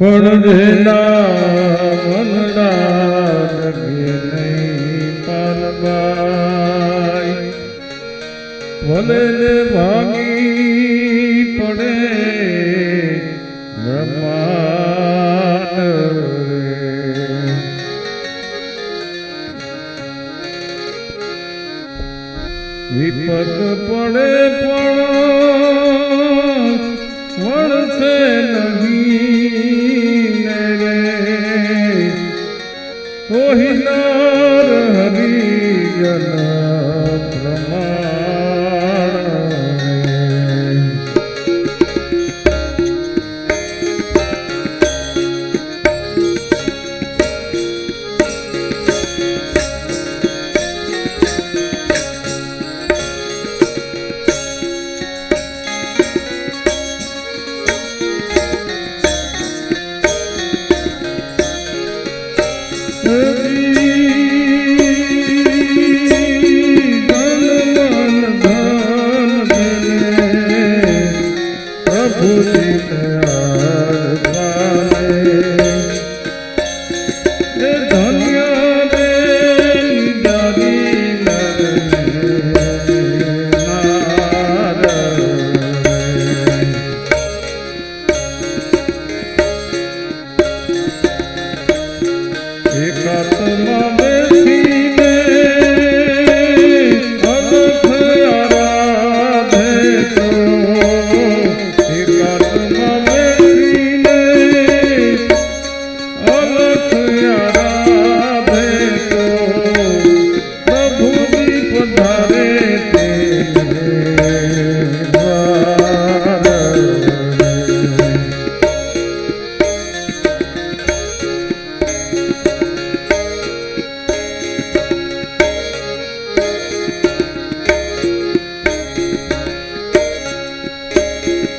પણ રહેલા મનડા લગે નહીં પાલબાઈ. ભલે ભાગી પડે બ્રહ્મા વિપત પડે પણ મળશે નહીં રે કોહિના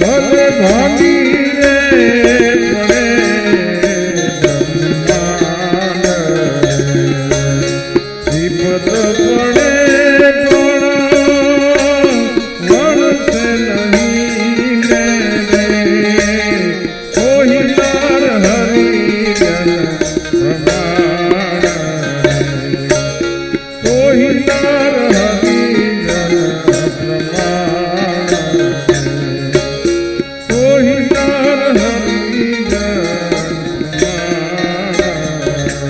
પડે